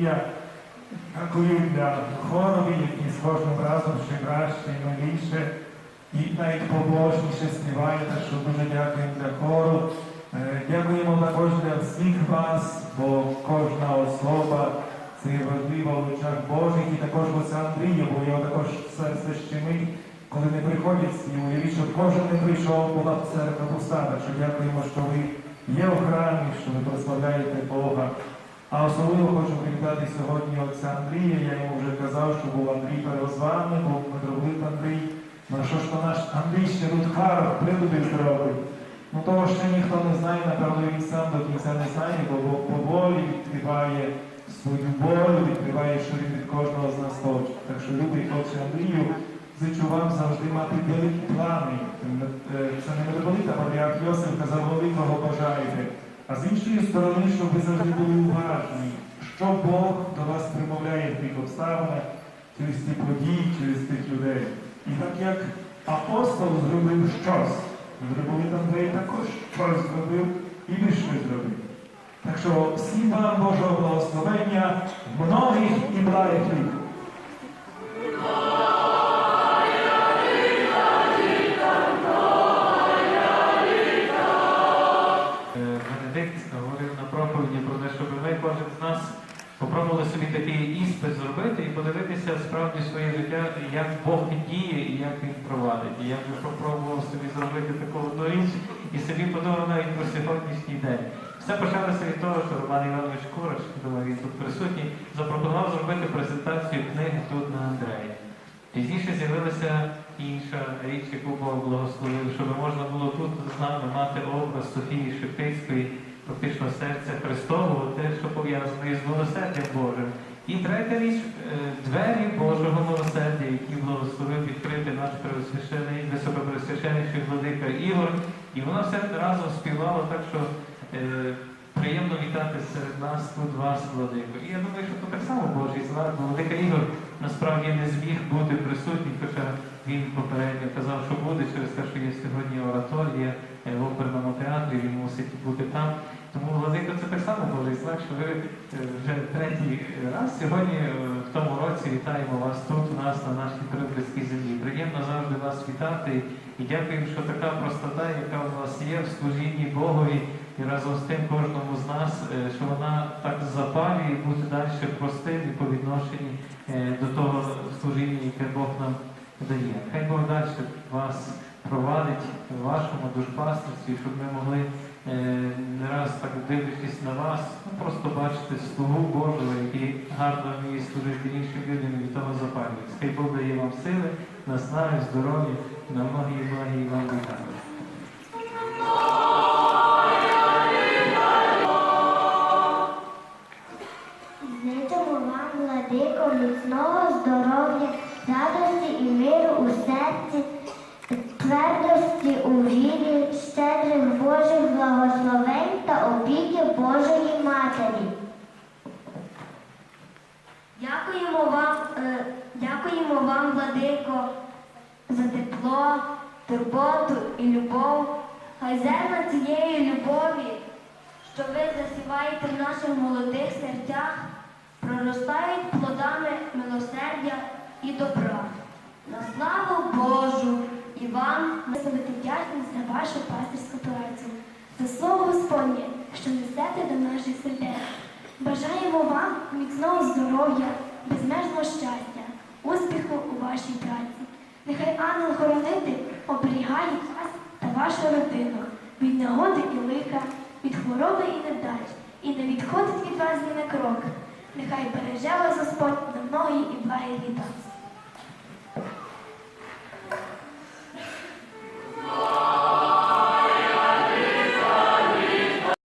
Андрія. Дякую для хорові, які з кожним разом ще краще і миліше, і навіть побожніше співає, так що дуже дякуємо для хору. Е, Дякуємо також для всіх вас, бо кожна особа це важлива в очах Божих, і також оце Андрію, бо його також серце щемить, коли не приходять і уявіть, що кожен не прийшов, була б церква пуста. Що дякуємо, що ви є в храмі, що ви прославляєте Бога. А особливо хочу привітати сьогодні отця Андрія. Я йому вже казав, що був Андрій перезваний, був митрополит Андрій. Ну що ж то наш Андрій ще Рудхаров, прилюбив здоровий. Ну того ще ніхто не знає, напевно, він сам до кінця не знає, бо поволі відкриває свою волю, відкриває, що від кожного з нас хоче. Так що, любий отче Андрію, зичу вам завжди мати великі плани. Е, Це не митрополит, а патріарх Йосиф казав, великого бажаєте. А з іншої сторони, щоб ви завжди були що Бог до вас примовляє в тих обставинах, через ті події, через тих людей. І так як апостол зробив щось, зробив Андрей також щось зробив і ви щось зробив. Так що всім вам Божого благословення, многих і благих літ. Подивитися справді своє життя, як Бог діє і як він провадить. І я вже попробував собі зробити таку одну річ і собі подумав навіть про сьогоднішній день. Все почалося від того, що Роман Іванович Кураш, думаю, він тут присутній, запропонував зробити презентацію книги тут на Андреї. Пізніше з'явилася інша річ, яку Бог благословив, щоб можна було тут з нами мати образ Софії Шептицької, фактично серця Христового, те, що пов'язано із милосердям Божим. І третя річ е, двері Божого милосердя, які благословив відкрити наш пересвящений, високопресвященніший владика Ігор. І воно все разом співало так, що е, приємно вітати серед нас тут вас, владико. І я думаю, що це так само Божий знак, владика Ігор насправді не зміг бути присутній, хоча він попередньо казав, що буде через те, що є сьогодні ораторія е, в оперному театрі, він мусить бути там. Тому владико це так само Божий знак, що ви третій раз сьогодні е, в тому році вітаємо вас тут, у нас на нашій Трипільській землі. Приємно завжди вас вітати і дякуємо, що така простота, яка у вас є в служінні Богові, і разом з тим кожному з нас, е, що вона так запалює і буде далі простим і по відношенні е, до того служіння, яке Бог нам дає. Хай Бог далі вас провадить в вашому душпастерстві, щоб ми могли е, не раз так дивлячись на вас, ну, просто бачити слугу Божого, який гарно вміє служити іншим людям і від того запалюється. Хай Бог дає вам сили, наснаги, здоров'я, на многі многі вам вітаю. Серці, твердості у вірі, щедрих Божих благословень та опіки Божої Матері. Дякуємо вам, е, дякуємо вам, владико, за тепло, турботу і любов. Хай зерна цієї любові, що ви засіваєте в наших молодих серцях, проростають плодами милосердя і добра. На славу Божу і вам Ми бути вдячні за вашу пастирську працю, за слово Господнє, що несете до наших сердець. Бажаємо вам міцного здоров'я, безмежного щастя, успіху у вашій праці. Нехай ангел-хоронитель оберігає вас та вашу родину від негоди і лиха, від хвороби і невдач, і не відходить від вас ні на крок. Нехай береже вас Господь на многі і благі літа.